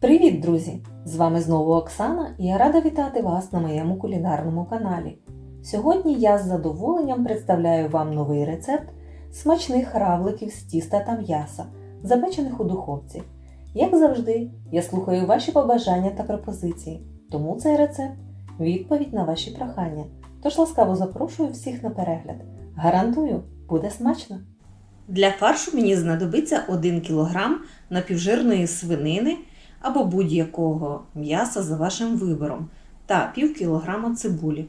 Привіт, друзі! З вами знову Оксана і я рада вітати вас на моєму кулінарному каналі. Сьогодні я з задоволенням представляю вам новий рецепт смачних равликів з тіста та м'яса, запечених у духовці. Як завжди, я слухаю ваші побажання та пропозиції, тому цей рецепт відповідь на ваші прохання. Тож ласкаво запрошую всіх на перегляд. Гарантую, буде смачно! Для фаршу мені знадобиться 1 кг напівжирної свинини або будь-якого м'яса за вашим вибором та пів кілограма цибулі.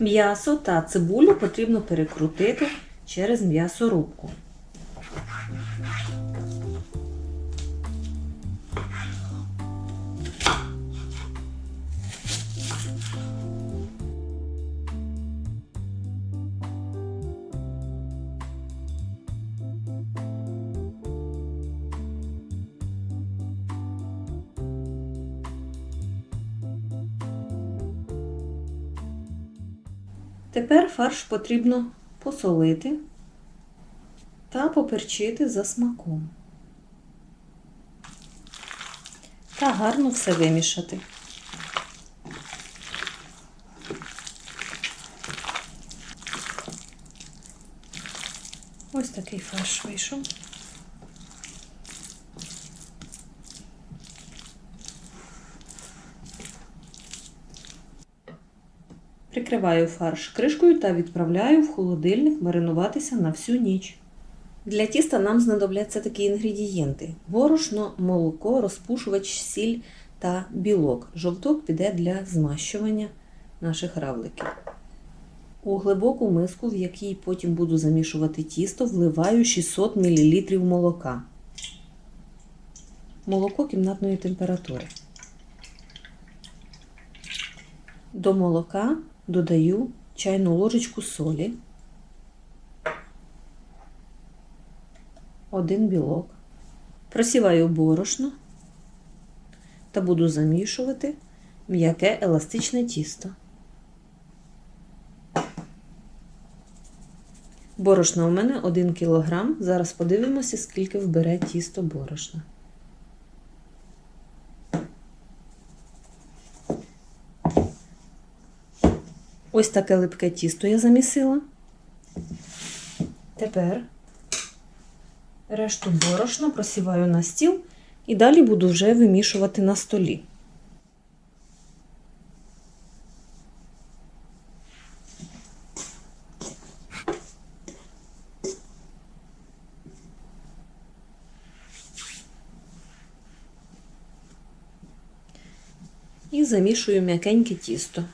М'ясо та цибулю потрібно перекрутити через м'ясорубку. Тепер фарш потрібно посолити та поперчити за смаком. Та гарно все вимішати. Ось такий фарш вийшов. Прикриваю фарш кришкою та відправляю в холодильник маринуватися на всю ніч. Для тіста нам знадобляться такі інгредієнти: борошно, молоко, розпушувач, сіль та білок. Жовток піде для змащування наших равликів. У глибоку миску, в якій потім буду замішувати тісто, вливаю 600 мл молока. Молоко кімнатної температури. До молока додаю чайну ложечку солі, один білок, просіваю борошно та буду замішувати м'яке еластичне тісто. Борошна у мене 1 кг. Зараз подивимося, скільки вбере тісто борошна. Ось таке липке тісто я замісила. Тепер решту борошна просіваю на стіл і далі буду вже вимішувати на столі. І замішую м'якеньке тісто.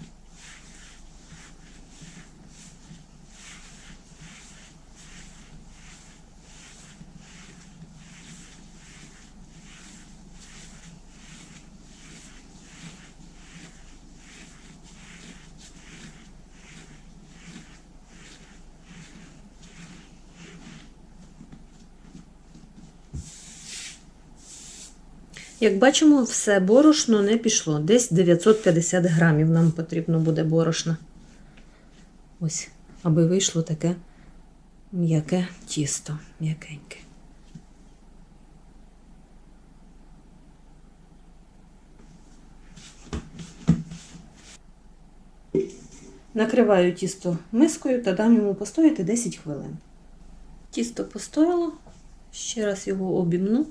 Як бачимо, все борошно не пішло. Десь 950 грамів нам потрібно буде борошна. Ось, аби вийшло таке м'яке тісто, м'якеньке. Накриваю тісто мискою та дам йому постояти 10 хвилин. Тісто постояло, ще раз його обімну.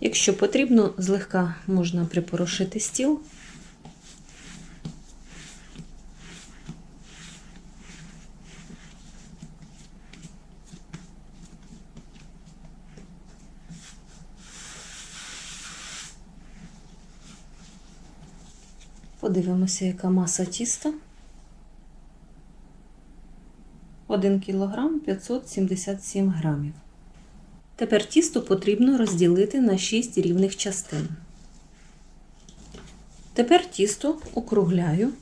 Якщо потрібно, злегка можна припорошити стіл. Подивимося, яка маса тіста. 1 кг 577 грамів. Тепер тісто потрібно розділити на 6 рівних частин. Тепер тісто округляю.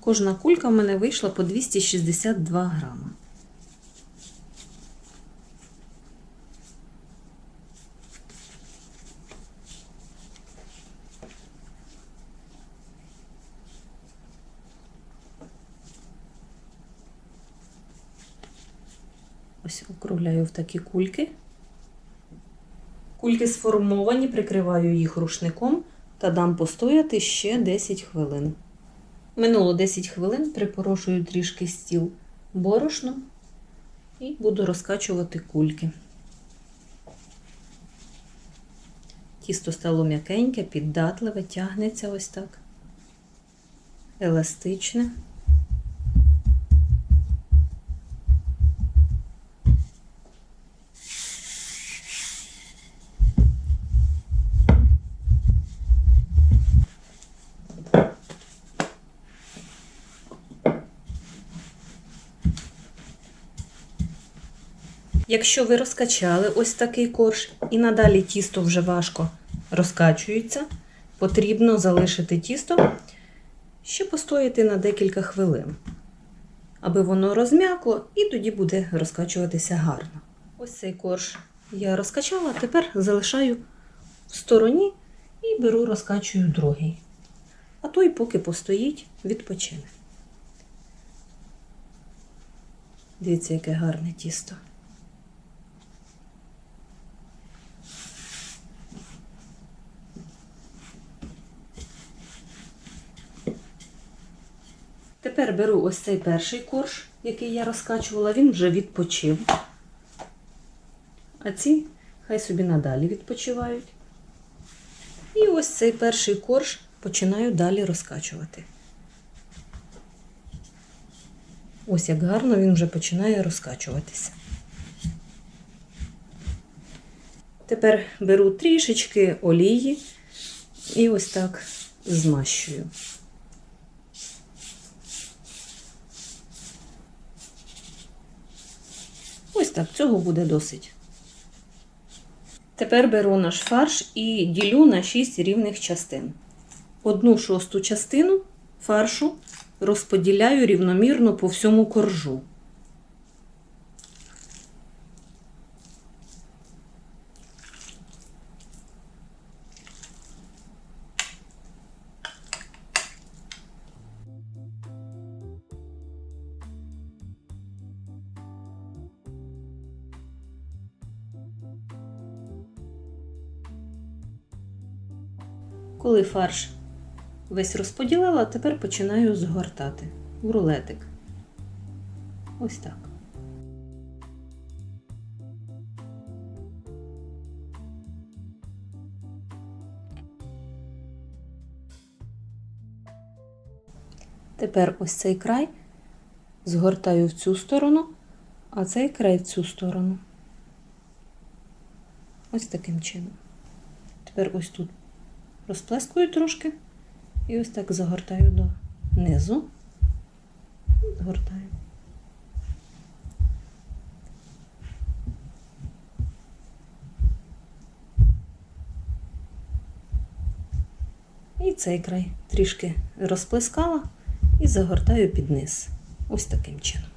Кожна кулька в мене вийшла по 262 грама. Ось округляю в такі кульки. Кульки сформовані, прикриваю їх рушником та дам постояти ще 10 хвилин. Минуло 10 хвилин, припорошую трішки стіл борошном і буду розкачувати кульки. Тісто стало м'якеньке, піддатливе, тягнеться ось так. Еластичне. Якщо ви розкачали ось такий корж і надалі тісто вже важко розкачується, потрібно залишити тісто ще постояти на декілька хвилин, аби воно розм'якло і тоді буде розкачуватися гарно. Ось цей корж я розкачала, тепер залишаю в стороні і беру, розкачую другий. А той, поки постоїть, відпочине. Дивіться, яке гарне тісто. Тепер беру ось цей перший корж, який я розкачувала, він вже відпочив. А ці хай собі надалі відпочивають. І ось цей перший корж починаю далі розкачувати. Ось як гарно він вже починає розкачуватися. Тепер беру трішечки олії і ось так змащую. Так, цього буде досить. Тепер беру наш фарш і ділю на 6 рівних частин. Одну шосту частину фаршу розподіляю рівномірно по всьому коржу. Коли фарш весь розподілила, тепер починаю згортати в рулетик. Ось так. Тепер ось цей край згортаю в цю сторону, а цей край в цю сторону. Ось таким чином. Тепер ось тут розплескую трошки і ось так загортаю до низу. Згортаю. І цей край трішки розплескала і загортаю під низ. Ось таким чином.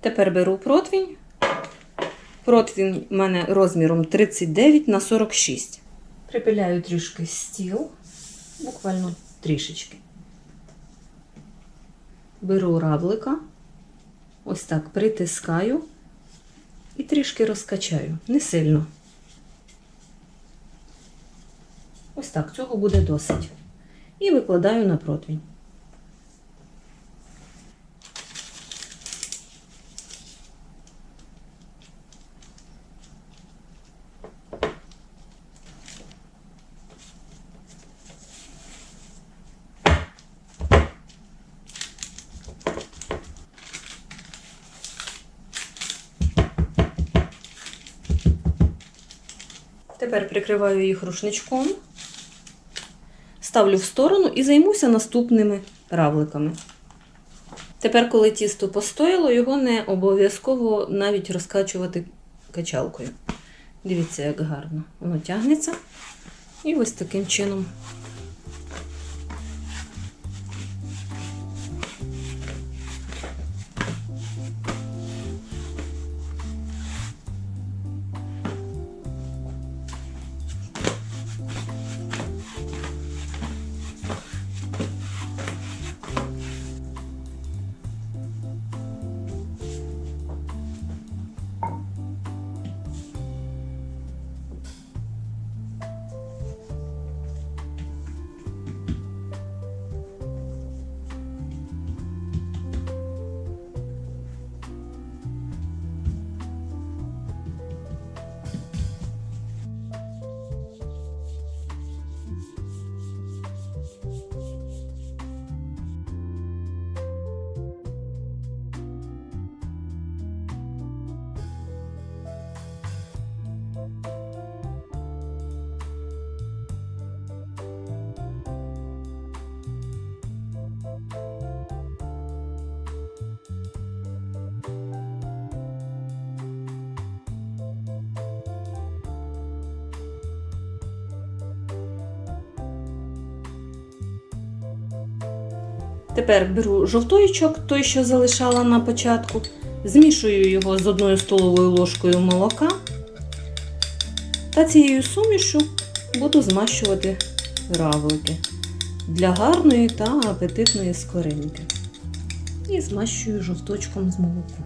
Тепер беру противінь. Противень у мене розміром 39 на 46. Припиляю трішки стіл, буквально трішечки. Беру равлика, ось так притискаю і трішки розкачаю, не сильно. Ось так, цього буде досить. І викладаю на противень. Тепер прикриваю їх рушничком, ставлю в сторону і займуся наступними равликами. Тепер, коли тісто постояло, його не обов'язково навіть розкачувати качалкою. Дивіться, як гарно воно тягнеться. І ось таким чином. Тепер беру жовтоючок, той, що залишала на початку, змішую його з одною столовою ложкою молока та цією сумішу буду змащувати равлики для гарної та апетитної скоринки. І змащую жовточком з молоком.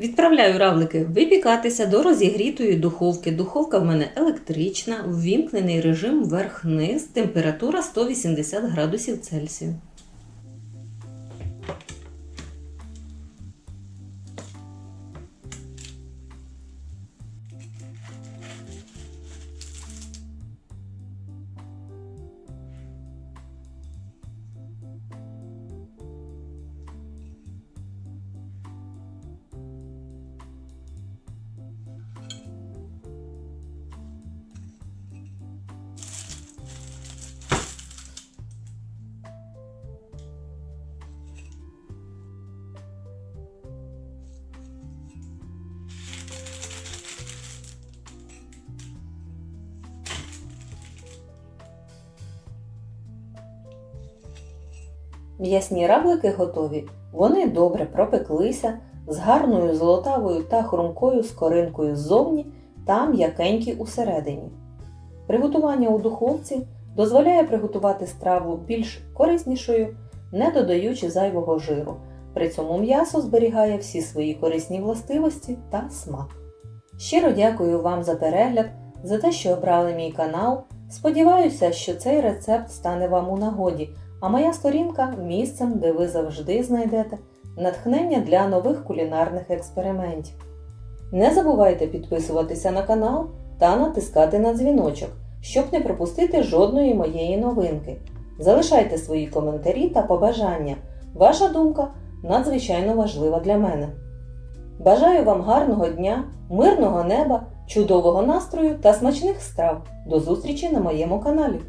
Відправляю равлики випікатися до розігрітої духовки. Духовка в мене електрична, ввімкнений режим верх-низ, температура 180 градусів Цельсію. М'ясні равлики готові. Вони добре пропеклися з гарною золотавою та хрумкою скоринкою ззовні та м'якенькі усередині. Приготування у духовці дозволяє приготувати страву більш кориснішою, не додаючи зайвого жиру. При цьому м'ясо зберігає всі свої корисні властивості та смак. Щиро дякую вам за перегляд, за те, що обрали мій канал. Сподіваюся, що цей рецепт стане вам у нагоді, а моя сторінка місцем, де ви завжди знайдете натхнення для нових кулінарних експериментів. Не забувайте підписуватися на канал та натискати на дзвіночок, щоб не пропустити жодної моєї новинки. Залишайте свої коментарі та побажання. Ваша думка надзвичайно важлива для мене. Бажаю вам гарного дня, мирного неба, чудового настрою та смачних страв. До зустрічі на моєму каналі!